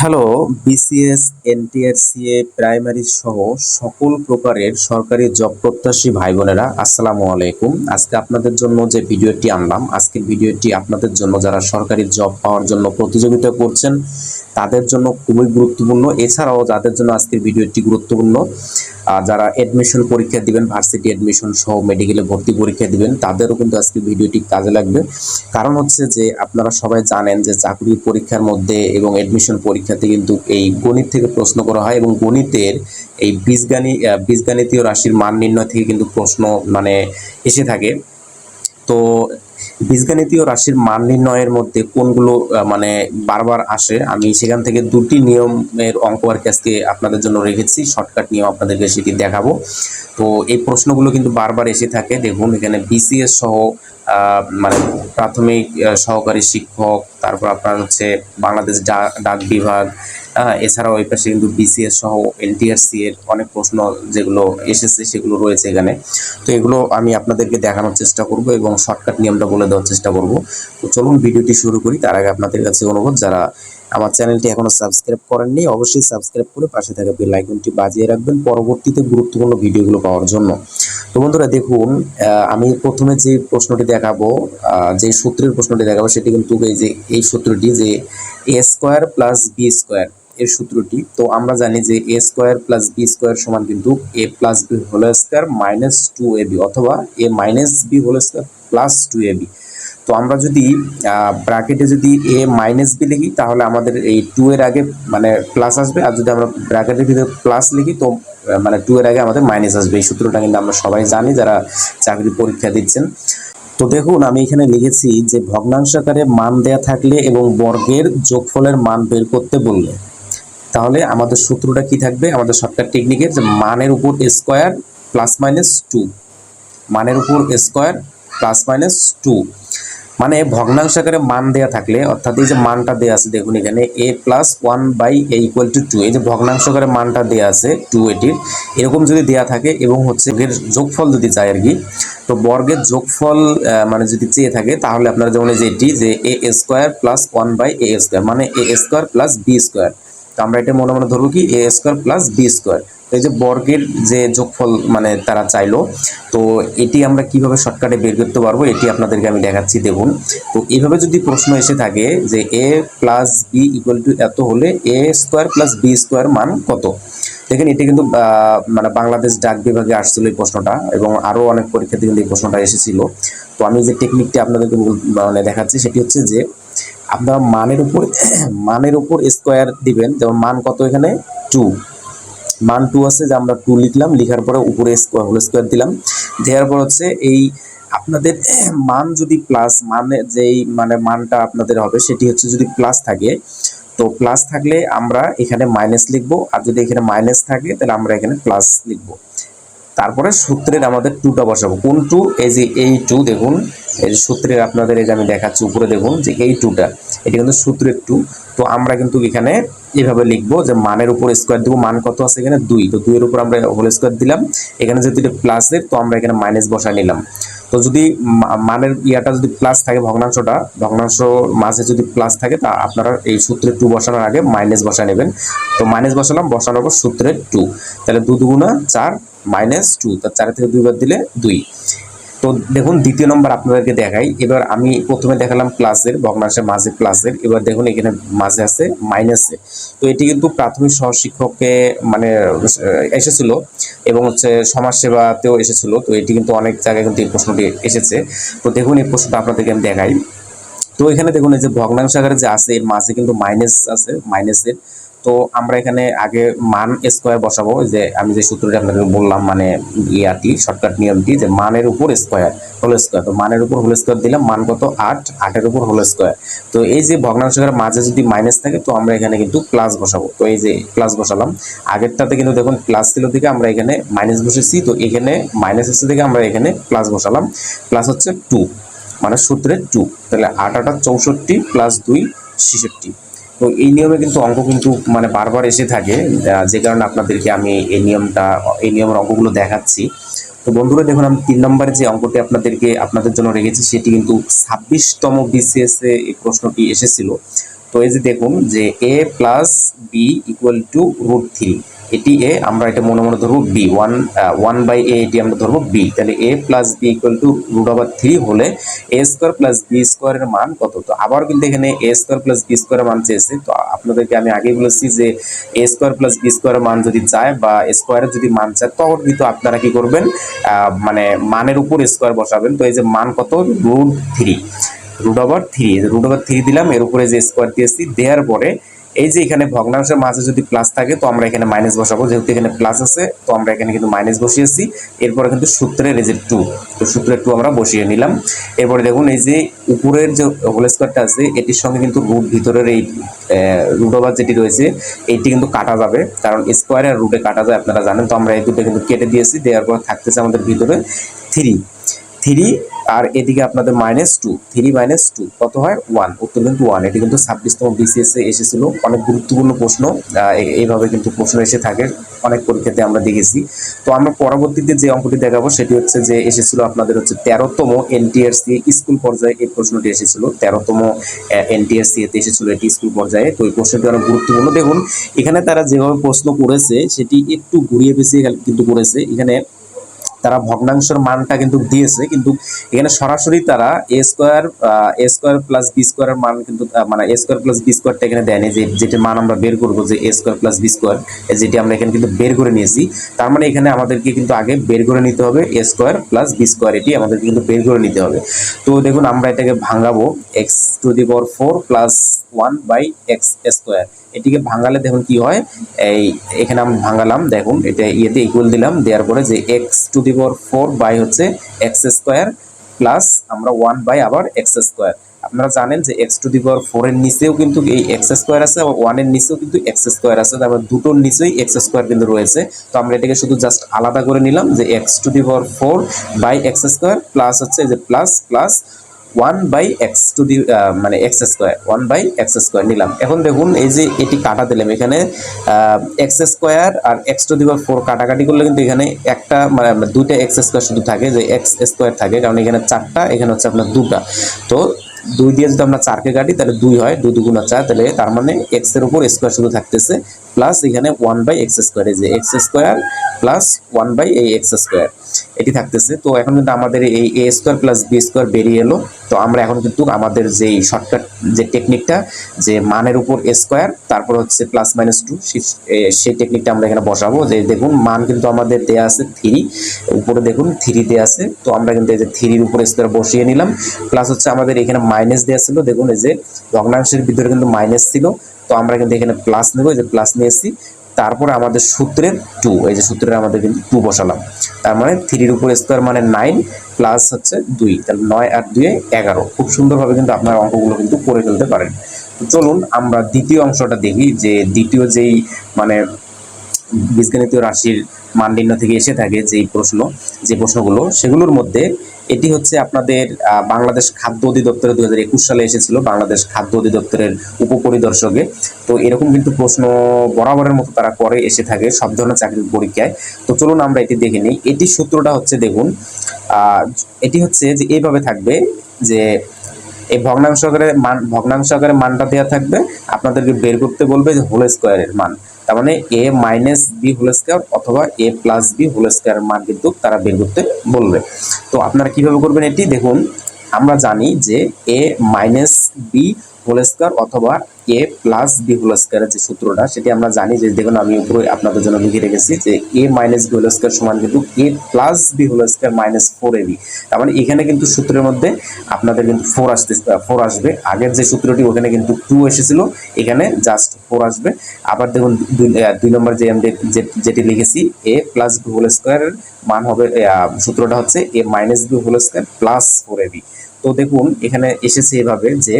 Hello BCS NTRCA primary সহ সকল প্রকারের সরকারি জব প্রত্যাশী ভাই বোনেরা আসসালামু আলাইকুম। আজকে আপনাদের জন্য যে ভিডিওটি আনলাম, আজকের ভিডিওটি আপনাদের জন্য যারা সরকারি জব পাওয়ার জন্য প্রতিযোগিতা করছেন, তাদের জন্য খুবই গুরুত্বপূর্ণ। এছাড়াও যাদের জন্য আজকের ভিডিওটি গুরুত্বপূর্ণ যারা এডমিশন পরীক্ষা দিবেন ভার্সিটি এডমিশন সহ মেডিকেলে ভর্তি পরীক্ষা দিবেন, তাদেরও কিন্তু আজকে ভিডিওটি কাজে লাগবে। কারণ হচ্ছে যে, আপনারা সবাই জানেন যে চাকরির পরীক্ষার মধ্যে এবং এডমিশন পরীক্ষাতে কিন্তু এই গণিত থেকে প্রশ্ন করা হয় এবং গণিতের এই বীজগাণী বীজগাণিতীয় রাশির মান নির্ণয় থেকে কিন্তু প্রশ্ন মানে এসে থাকে। তো বীজগণিতীয় রাশির মান নির্ণয়ের মধ্যে কোনগুলো মানে বারবার আসে, আমি সেখান থেকে দুটি নিয়মের অঙ্ক আর কি আজকে আপনাদের জন্য রেখেছি, শর্টকাট নিয়ম আপনাদেরকে সেটি দেখাবো। তো এই প্রশ্নগুলো কিন্তু বারবার এসে থাকে, দেখুন এখানে বিসিএস সহ মানে প্রাথমিক সহকারী শিক্ষক, তারপর আপনার হচ্ছে বাংলাদেশ ডাক বিভাগ এছাড়াও এই পাশে কিন্তু বিসিএস সহ এনটিআরসি এর অনেক প্রশ্ন যেগুলো এসেছে, সেগুলো রয়েছে এখানে। তো এগুলো আমি আপনাদেরকে দেখানোর চেষ্টা করব এবং শর্টকাট নিয়মটা বলে দেওয়ার চেষ্টা করব। তো চলুন ভিডিওটি শুরু করি। তার আগে আপনাদের কাছে অনুরোধ, যারা আমার চ্যানেলটি এখনও সাবস্ক্রাইব করেননি, অবশ্যই সাবস্ক্রাইব করে পাশে থাকা বেল আইকনটি বাজিয়ে রাখবেন পরবর্তীতে গুরুত্বপূর্ণ ভিডিওগুলো পাওয়ার জন্য। তো বন্ধুরা, দেখুন আমি প্রথমে যে প্রশ্নটি দেখাবো যে সূত্রের প্রশ্নটি দেখাবো, সেটি কিন্তু এই যে, এই সূত্রটি যে A square plus B square এর সূত্রটি। তো আমরা জানি যে A square plus B square সমান কিন্তু A plus B whole square minus two A B অথবা A minus B whole square plus two A B তো আমরা যদি ব্র্যাকেটে যদি এ মাইনাস বি লিখি, তাহলে আমাদের এই টু এর আগে মানে প্লাস আসবে। আর যদি আমরা ব্র্যাকেটের ভিতরে প্লাস লিখি, তো মানে টু এর আগে আমাদের মাইনাস আসবে। এই সূত্রটা কিন্তু আমরা সবাই জানি, যারা চাকরি পরীক্ষা দিচ্ছেন। তো দেখুন, আমি এখানে লিখেছি যে ভগ্নাংশাকারে মান দেয়া থাকলে এবং বর্গের যোগফলের মান বের করতে বললে। তাহলে আমাদের সূত্রটা কি থাকবে? আমাদের শর্টকাট টেকনিকের যে মানের উপর স্কোয়ার প্লাস মাইনাস টু মানের উপর স্কোয়ার প্লাস মাইনাস টু মানে ভগ্নাংশাকারে মান দেয়া থাকলে, অর্থাৎ এই যে মানটা দেয়া আছে, দেখুন এখানে A plus one by A equal to two এই যে ভগ্নাংশাকারে মানটা দেয়া আছে টু এটির, এরকম যদি দেয়া থাকে এবং হচ্ছে এর যোগফল যদি চাই আর কি, তো বর্গের যোগফল মানে যদি চেয়ে থাকে, তাহলে আপনারা যেমন এই যে এটি, যে A square plus one by A square মানে A square plus B square তো আমরা এটা মনে মনে ধরবো কি A square plus B square এই যে বর্গের যে যোগফল মানে তারা চাইলো, তো এটি আমরা কীভাবে শর্টকাটে বের করতে পারব, এটি আপনাদেরকে আমি দেখাচ্ছি, দেখুন। তো এইভাবে যদি প্রশ্ন এসে থাকে যে A plus B equal to এত হলে A square plus B square মান কত? দেখেন, এটি কিন্তু মানে বাংলাদেশ ডাক বিভাগে আসছিল এই প্রশ্নটা এবং আরও অনেক পরীক্ষাতে কিন্তু এই প্রশ্নটা এসেছিল। তো আমি যে টেকনিকটি আপনাদেরকে মানে দেখাচ্ছি, সেটি হচ্ছে যে আপনারা মানের উপর মানের উপর স্কোয়ার দিবেন, যেমন মান কত এখানে? টু মান টু আছে যে আমরা টু লিখলাম, লিখার পরে উপরে স্কোয়ার হোল স্কোয়ার দিলাম। দেওয়ার পর হচ্ছে এই আপনাদের মান যদি প্লাস মানে যেই মানে মানটা আপনাদের হবে, সেটি হচ্ছে যদি প্লাস থাকে, তো প্লাস থাকলে আমরা এখানে মাইনাস লিখব, আর যদি এখানে মাইনাস থাকে, তাহলে আমরা এখানে প্লাস লিখব। তারপরে সূত্রের আমাদের টুটা বসাবো। কোন টু? এই যে এই টু, দেখুন। এই যে সূত্রের আপনাদের এই যে আমি দেখাচ্ছি, উপরে দেখুন যে এই টুটা, এটি কিন্তু সূত্রের টু। তো আমরা কিন্তু এখানে এভাবে লিখব যে মানের উপর স্কোয়ার দেবো। মান কত আছে এখানে? দুই। তো দুইয়ের উপর আমরা হোল স্কোয়ার দিলাম। এখানে যেহেতু এটা প্লাসের তো আমরা এখানে মাইনাস বসায় নিলাম। তো যদি মানের ইয়াটা যদি প্লাস থাকে ভগ্নাংশটা, ভগ্নাংশ মাঝে যদি প্লাস থাকে, তা আপনারা এই সূত্রে টু বসানোর আগে মাইনাস বসা নেবেন। তো মাইনাস বসালাম, বসানোর পর সূত্রে টু তাহলে দু দুগুণা চার মাইনাস টু তার চার থেকে দুইবার দিলে দুই। তো দেখুন, দ্বিতীয় নম্বর আপনাদেরকে দেখাই। এবার আমি প্রথমে দেখালাম প্লাসের ভগ্নাংশের মাঝে প্লাসের এবার দেখুন, এখানে মাঝে আছে মাইনাসে তো এটি কিন্তু প্রাথমিক সহশিক্ষককে মানে এসেছিল। এবং হচ্ছে সমাজসেবাতেও এসেছিল, তো এটি কিন্তু অনেক জায়গায় কিন্তু এই প্রশ্নটি এসেছে। তো দেখুন, এই প্রশ্নটা আপনাদেরকে আমি দেখাই। তো এখানে দেখুন, এই যে ভগ্নাংশ আকারে যে আছে, এর মাঝে কিন্তু মাইনাস আছে মাইনাসের তো আমরা এখানে আগে মান স্কোয়ার বসাবো, যে আমি যে সূত্রটি আপনাদের বললাম মানে ইয়াটি শর্টকাট নিয়মটি, যে মানের উপর স্কোয়ার হোল স্কোয়ার তো মানের উপর হোল স্কোয়ার দিলাম, মান কত? আট, আটের উপর হোল স্কোয়ার তো এই যে ভগ্নাংশের মাঝে যদি মাইনাস থাকে, তো আমরা এখানে কিন্তু প্লাস বসাবো। তো এই যে প্লাস বসালাম, আগেরটাতে কিন্তু দেখুন প্লাস ছিল দিকে আমরা এখানে মাইনাস বসেছি, তো এখানে মাইনাস এসে থেকে আমরা এখানে প্লাস বসালাম। প্লাস হচ্ছে টু মানে সূত্রে টু তাহলে আট আটা চৌষট্টি প্লাস দুই, ছেষট্টি। তো এই নিয়মে কিন্তু অঙ্ক কিন্তু মানে বারবার এসে থাকে। যে কারণে আপনাদেরকে আমি এই নিয়মটা, এই নিয়মের অঙ্কগুলো দেখাচ্ছি। তো বন্ধুরা, দেখুন, আমি তিন নম্বরে যে অঙ্কটি আপনাদেরকে, আপনাদের জন্য রেখেছি, সেটি কিন্তু ছাব্বিশতম বিসিএস এ এই প্রশ্নটি এসেছিল। তো এই যে দেখুন যে A plus B equal to root three এটি এ, আমরা এটা মনে মনে ধরবো B, one one by A, এটি আমরা ধরবো বি। তাহলে A plus B equal to root over three হলে এ স্কোয়ার প্লাস বি স্কোয়ারের মান কত? তো আবার কিন্তু এখানে এ স্কোয়ার প্লাস বি স্কোয়ারের মান চেয়েছে। তো আপনাদেরকে আমি আগেই বলেছি যে এ স্কোয়ার প্লাস বি স্কোয়ারের মান যদি চায় বা স্কোয়ারের যদি মান চায়, তখন কিন্তু আপনারা কি করবেন? মানে মানের উপর স্কোয়ার বসাবেন। তো এই যে মান কত? Root three root over three root over three দিলাম, এর উপরে যে স্কোয়ার দিয়েছি দেওয়ার পরে এই যে এখানে ভগ্নাংশের মাঝে যদি প্লাস থাকে, তো আমরা এখানে মাইনাস বসাবো। যেহেতু এখানে প্লাস আছে, তো আমরা এখানে কিন্তু মাইনাস বসিয়েছি। এরপরে কিন্তু সূত্রের এই যে টু তো সূত্রের টু আমরা বসিয়ে নিলাম। এরপরে দেখুন এই যে উপরের যে হোল স্কোয়ারটা আছে, এটির সঙ্গে কিন্তু রুট ভিতরের এই রুট ওভার যেটি রয়েছে এইটি কিন্তু কাটা যাবে। কারণ স্কোয়ার আর রুটে কাটা যায়, আপনারা জানেন। তো আমরা এই দুটো কিন্তু কেটে দিয়েছি, দেওয়ার পর থাকতেছে আমাদের ভিতরে থ্রি থ্রি আর এদিকে আপনাদের minus two three minus two কত হয়? ওয়ান উত্তর কিন্তু ওয়ান এটি কিন্তু ছাব্বিশতম বিসিএস এসেছিল। অনেক গুরুত্বপূর্ণ প্রশ্ন এইভাবে কিন্তু প্রশ্ন এসে থাকে, অনেক পরীক্ষাতে আমরা দেখেছি। তো আমরা পরবর্তীতে যে অঙ্কটি দেখাবো, সেটি হচ্ছে যে এসেছিল আপনাদের হচ্ছে তেরোতম এনটিআরসি স্কুল পর্যায়ে এই প্রশ্নটি এসেছিল। তেরোতম এনটিআরসি এতে এসেছিল এটি স্কুল পর্যায়ে। তো এই প্রশ্নটি অনেক গুরুত্বপূর্ণ। দেখুন, এখানে তারা যেভাবে প্রশ্ন করেছে, সেটি একটু ঘুরিয়ে পেঁচিয়ে কিন্তু করেছে। এখানে তারা ভগ্নাংশের মানটা কিন্তু দিয়েছে, কিন্তু এখানে সরাসরি তারা A square A square plus B স্কোয়ারের মান কিন্তু মানে এ স্কোয়ার প্লাস বি স্কোয়ারটা এখানে দেয়নি, যে যেটি মান আমরা বের করব, যে A square plus B square যেটি আমরা এখানে কিন্তু বের করে নিয়েছি। তার মানে এখানে আমাদেরকে কিন্তু আগে বের করে নিতে হবে A square plus B square এটি আমাদেরকে কিন্তু বের করে নিতে হবে। তো দেখুন, আমরা এটাকে ভাঙাবো X to the power four plus one by X square এটিকে ভাঙালে দেখুন কি হয়, এই এখানে আমি ভাঙালাম, দেখুন, এটা ইয়েতে ইকুয়াল দিলাম, দেওয়ার পরে যে X to the power four by হচ্ছে এক্স স্কোয়ার প্লাস আমরা ওয়ান বাই আবার এক্স স্কোয়ার আপনারা জানেন যে X to the power four এর নিচেও কিন্তু এই এক্স স্কোয়ার আছে, আবার ওয়ানের নিচেও কিন্তু এক্স স্কোয়ার আছে, তারপর দুটোর নিচেই এক্স স্কোয়ার কিন্তু রয়েছে। তো আমরা এটাকে শুধু জাস্ট আলাদা করে নিলাম যে X to the power four by X square plus হচ্ছে যে plus plus one by X to the মানে X square one by X square নিলাম। এখন দেখুন, এই যে এটি কাটা দিলাম এখানে X square R X to the power four কাটাকাটি করলে কিন্তু এখানে একটা মানে দুইটা এক্স স্কোয়ার শুধু থাকে, যে এক্স স্কোয়ার থাকে, কারণ এখানে চারটা, এখানে হচ্ছে আপনার দুটা। তো দুই দিয়ে যদি আমরা চারকে কাটি, তাহলে দুই হয়, দুই দুগুণা চার, তাহলে তার মানে এক্সের উপর স্কোয়ার শুধু থাকতেছে প্লাস এখানে ওয়ান বাই এক্স স্কোয়ার এই যে X square plus one by এই এক্স স্কোয়ার এটি থাকতেছে। তো এখন কিন্তু আমাদের এই A square plus B square বেরিয়ে এলো। তো আমরা এখন কিন্তু আমাদের যেই শর্টকাট যে টেকনিকটা যে মানের উপর স্কোয়ার তারপর হচ্ছে প্লাস মাইনাস টু সেই টেকনিকটা আমরা এখানে বসাবো। যে দেখুন, মান কিন্তু আমাদের দেয়া আছে থ্রি উপরে দেখুন থ্রি দেয়া আছে। তো আমরা কিন্তু এই যে থ্রির উপরে স্কোয়ার বসিয়ে নিলাম। প্লাস হচ্ছে আমাদের এখানে মাইনাস দেওয়া ছিল। দেখুন এই যে ভগ্নাংশের ভিতরে কিন্তু মাইনাস ছিল। তো আমরা কিন্তু এখানে প্লাস নেব, এই যে প্লাস নিয়েছি তারপরে আমাদের সূত্রের টু এই যে সূত্রের আমাদের কিন্তু টু বসালাম। তার মানে থ্রির উপর স্কোয়ার মানে নাইন প্লাস হচ্ছে দুই, তাহলে নয় আর দুয়ে এগারো। খুব সুন্দরভাবে কিন্তু আপনার অঙ্কগুলো কিন্তু করে ফেলতে পারেন। চলুন আমরা দ্বিতীয় অংশটা দেখি, যে দ্বিতীয় যেই মানে বীজগণিতীয় রাশির মান থেকে এসে থাকে যেই প্রশ্ন, যে প্রশ্নগুলো, সেগুলোর মধ্যে এটি হচ্ছে আপনাদের বাংলাদেশ খাদ্য অধিদপ্তরে দু হাজার একুশ সালে এসেছিল, বাংলাদেশ খাদ্য অধিদপ্তরের উপপরিদর্শকে। তো এরকম কিন্তু প্রশ্ন বরাবরের মতো তারা করে, এসে থাকে সব ধরনের চাকরির পরীক্ষায়। তো চলুন আমরা এটি দেখে নিই। এটি সূত্রটা হচ্ছে, দেখুন এটি হচ্ছে যে এইভাবে থাকবে যে এই ভগ্নাংশ আকারে মান ভগ্নাংশ আকারে মানটা দেওয়া থাকবে, আপনাদেরকে বের করতে বলবে যে হোল স্কোয়ারের মান। তার মানে A minus B whole square অথবা এ প্লাস বি হোল স্কোয়ারের মান কিন্তু তারা বের করতে বলবে। তো আপনারা কীভাবে করবেন এটি? দেখুন, আমরা জানি যে A minus B whole square অথবা এ প্লাস বি হোল স্কোয়ারের যে সূত্রটা, সেটি আমরা জানি যে, দেখুন, আমি উপরে আপনাদের জন্য লিখে রেখেছি যে, A minus B whole square সমান কিন্তু A plus B whole square minus four A B. তার মানে এখানে কিন্তু সূত্রের মধ্যে আপনাদের কিন্তু ফোর আসতে, ফোর আসবে। আগের যে সূত্রটি, ওখানে কিন্তু টু এসেছিল। এখানে জাস্ট ফোর আসবে। আবার দেখুন, দুই নম্বর যে আমি যেটি লিখেছি, এ প্লাস বি হোল স্কোয়ারের মান হবে সূত্রটা হচ্ছে A minus B whole square plus four A B. তো দেখুন, এখানে এসেছে এভাবে যে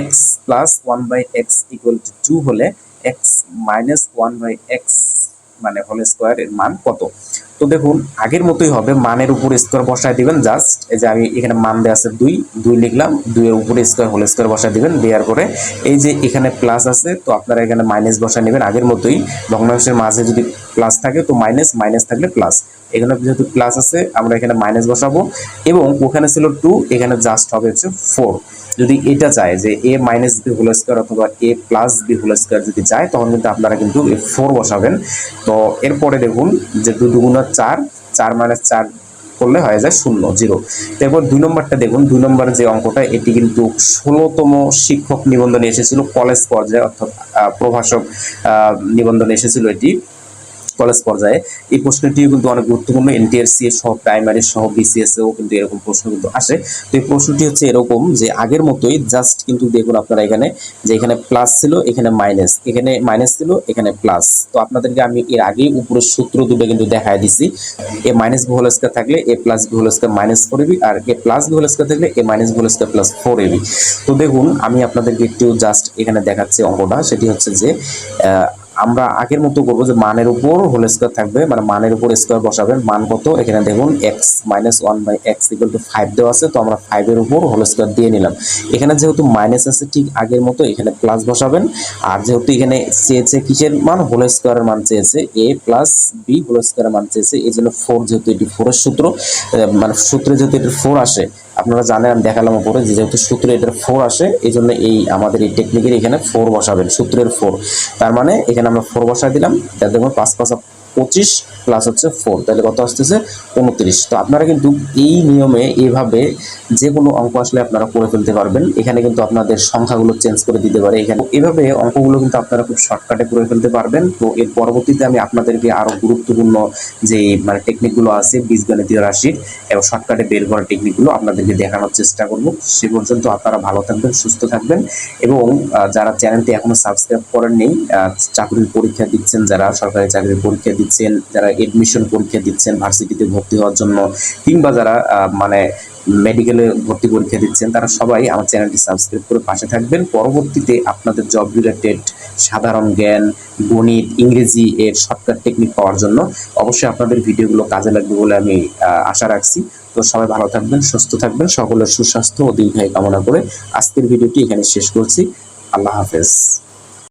X plus one by X equal to two হলে X minus one by X মানে হোল স্কোয়ার এর মান কত? তো দেখুন, আগের মতোই হবে। মানের উপর স্কোয়ার বসায় দিবেন জাস্ট এই যে আমি এখানে মান দেওয়া আছে দুই দুই লিখলাম, দুইয়ের উপরে স্কোয়ার হোল স্কোয়ার বসায় দিবেন, দেওয়ার পরে এই যে এখানে প্লাস আছে, তো আপনারা এখানে মাইনাস বসায় নেবেন। আগের মতোই ভগ্নাংশের মাঝে যদি প্লাস থাকে, তো মাইনাস মাইনাস থাকলে প্লাস এখানে যেহেতু প্লাস আছে, আমরা এখানে মাইনাস বসাবো। এবং ওখানে ছিল টু এখানে জাস্ট হবে হচ্ছে ফোর যদি এটা চায় যে A minus B whole square অথবা A plus B whole square যদি চায়, তখন কিন্তু আপনারা কিন্তু ফোর বসাবেন। তো এরপরে দেখুন যে দুগুণা চার চার মাইনাস চার করলে হয়ে যায় শূন্য, জিরো। এরপর দুই নম্বরটা দেখুন, দুই নম্বর যে অঙ্কটা, এটি কিন্তু ষোলোতম শিক্ষক নিবন্ধনে এসেছিল, কলেজ পর্যায়ে, অর্থাৎ প্রভাষক নিবন্ধনে এসেছিল এটি। কলেজ পর্যায়ে এই প্রশ্নটিও কিন্তু অনেক গুরুত্বপূর্ণ। এনটিআরসি সহ প্রাইমারি সহ বিসিএস এও কিন্তু এরকম প্রশ্ন কিন্তু আসে। তো এই প্রশ্নটি হচ্ছে এরকম যে আগের মতোই জাস্ট কিন্তু দেখুন আপনারা এখানে যে এখানে প্লাস ছিল, এখানে মাইনাস এখানে মাইনাস ছিল, এখানে প্লাস তো আপনাদেরকে আমি এর আগেই উপরের সূত্র দুটো কিন্তু দেখায় দিছি। A minus B whole square থাকলে A plus B whole square minus four AB R A plus B whole square থাকলে A minus B whole square plus four AB তো দেখুন, আমি আপনাদেরকে একটু জাস্ট এখানে দেখাচ্ছি অঙ্কটা। সেটি হচ্ছে যে আমরা আগের মতো করব যে মানের উপর হোল স্কোয়ার থাকবে মানে মানের উপর স্কোয়ার বসাবেন। মান কত? এখানে দেখুন X minus one by X equal to five দেওয়া আছে, তো আমরা ফাইভের উপর হোল স্কোয়ার দিয়ে নিলাম। এখানে যেহেতু মাইনাস আছে ঠিক আগের মতো, এখানে প্লাস বসাবেন। আর যেহেতু এখানে চেয়েছে কিসের মান? হোল স্কোয়ারের মান চেয়েছে। এ প্লাস বি হোল স্কোয়ারের মান চেয়েছে। এই জন্য ফোর যেহেতু এটি ফোরের সূত্র মানে সূত্রে যেহেতু এটি ফোর আসে আপনারা জানেন, আমি দেখালাম উপরে যে যেহেতু সূত্রে এটার ফোর আসে, এই জন্য এই আমাদের এই টেকনিকের এখানে ফোর বসাবেন, সূত্রের ফোর তার মানে এখানে আমরা ফোর বসাই দিলাম তার দেখুন পাঁচ পাঁচ পঁচিশ প্লাস হচ্ছে ফোর তাহলে কত আসতেছে? উনত্রিশ। তো আপনারা কিন্তু এই নিয়মে এইভাবে যে কোনো অঙ্ক আসলে আপনারা করে ফেলতে পারবেন। এখানে কিন্তু আপনাদের সংখ্যাগুলো চেঞ্জ করে দিতে পারে এখানে। এভাবে অঙ্কগুলো কিন্তু আপনারা খুব শর্টকাটে করে ফেলতে পারবেন। তো এর পরবর্তীতে আমি আপনাদেরকে আরও গুরুত্বপূর্ণ যে মানে টেকনিকগুলো আছে, বীজগণিতীয় রাশির এবং শর্টকাটে বের করার টেকনিকগুলো আপনাদেরকে দেখানোর চেষ্টা করব। সে পর্যন্ত আপনারা ভালো থাকবেন, সুস্থ থাকবেন এবং যারা চ্যানেলটি এখনও সাবস্ক্রাইব করেননি চাকরির পরীক্ষা দিচ্ছেন, যারা সরকারি চাকরির পরীক্ষা দিচ্ছেন, যারা এডমিশন পরীক্ষা দিচ্ছেন ভার্সিটিতে ভর্তি হওয়ার জন্য, কিংবা যারা মানে মেডিকেলে ভর্তি পরীক্ষা দিচ্ছেন, তারা সবাই আমার চ্যানেলটি সাবস্ক্রাইব করে পাশে থাকবেন। পরবর্তীতে আপনাদের জব রিলেটেড সাধারণ জ্ঞান, গণিত, ইংরেজি এর শর্টকাট টেকনিক পাওয়ার জন্য অবশ্যই আপনাদের ভিডিওগুলো কাজে লাগবে বলে আমি আশা রাখছি। তো সবাই ভালো থাকবেন, সুস্থ থাকবেন, সকলের সুস্বাস্থ্য ও দীর্ঘায়ু কামনা করে আজকের ভিডিওটি এখানে শেষ করছি। আল্লাহ হাফেজ।